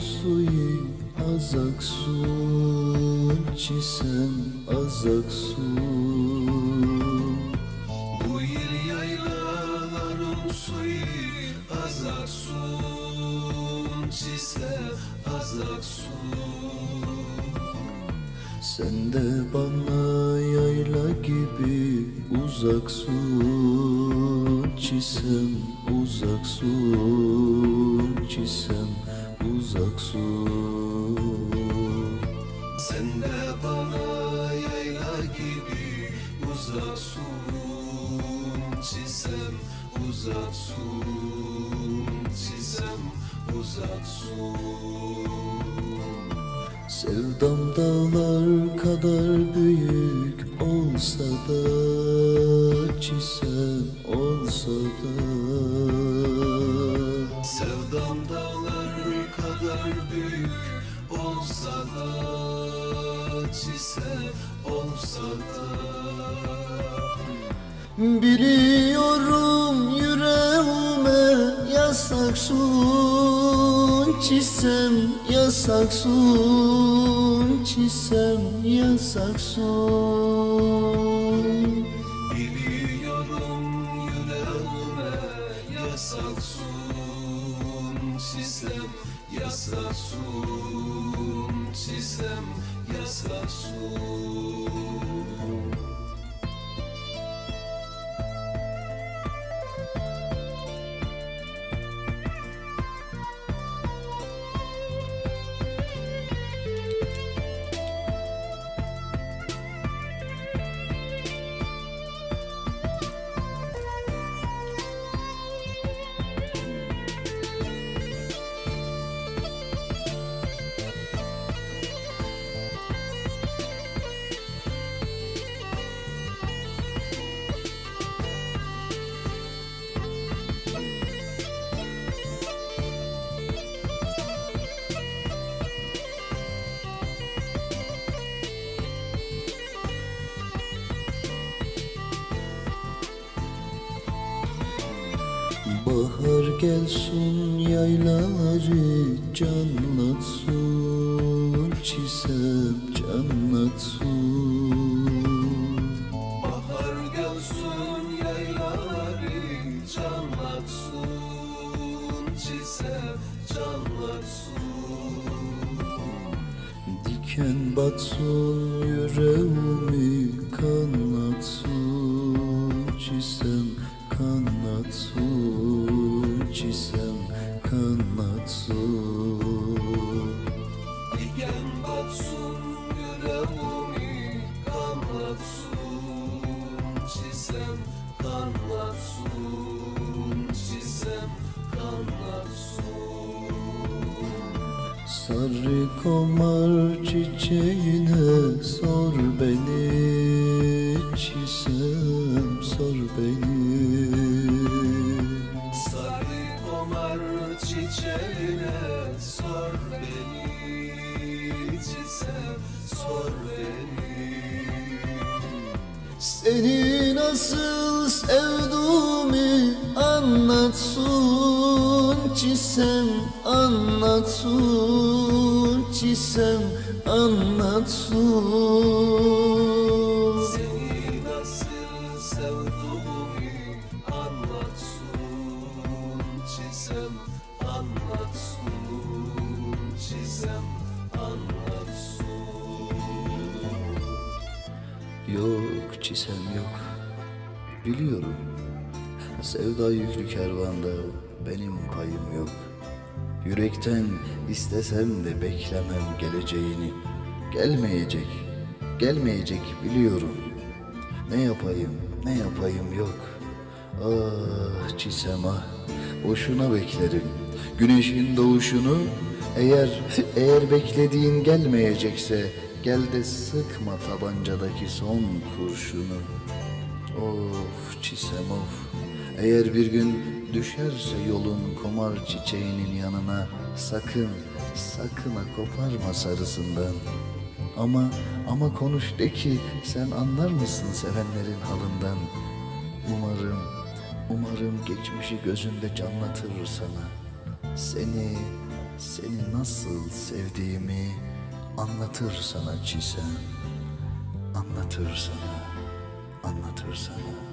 suyu az aksun Çisem az aksun Bu yıl yaylaların suyu azak sun Çise azak sun Sen de bana yayla gibi uzaksun Çisem uzaksun Çisem uzaksun Sen de bana yayla gibi uzak sun Çisem uzak sun Çisem uzak sun Sevdam dağlar kadar büyük olsa da Çisem olsa da Sevdam dağlar kadar büyük olsa da Çise olsa da. Biliyorum yüreğime yasak sun Çisem yasak sun Çisem yasak sun sun Çisem yasak sun Çisem yasak sun Bahar gelsin yaylaları canlatsın Çisem canlatsın. Bahar gelsin yaylaları canlatsın Çisem canlatsın. Diken batsın yüreğimi kanatsın Diken batsın yüreğimi kanlatsın Çisem kanlatsın Çisem kanlatsın Sarı komar çiçeğine sor sor beni. Seni nasıl sevduğumu anlatsın Çisem anlatsın Çisem anlatsın Seni nasıl sevduğumu anlatsın Çizem anlatsın Çisem yok. Biliyorum. Sevda yüklü kervanda benim payım yok. Yürekten istesem de beklemem geleceğini. Gelmeyecek, gelmeyecek biliyorum. Ne yapayım, ne yapayım yok. Ah çisem ah. Boşuna beklerim. Güneşin doğuşunu Eğer, eğer beklediğin gelmeyecekse Gel de sıkma tabancadaki son kurşunu. Of çisem of. Eğer bir gün düşerse yolun komar çiçeğinin yanına Sakın, sakın koparma sarısından. Ama, ama konuş de ki sen anlar mısın sevenlerin halından? Umarım, umarım geçmişi gözünde canlatır sana. Seni, Seni nasıl sevdiğimi anlatır sana çisem Anlatır sana, anlatır sana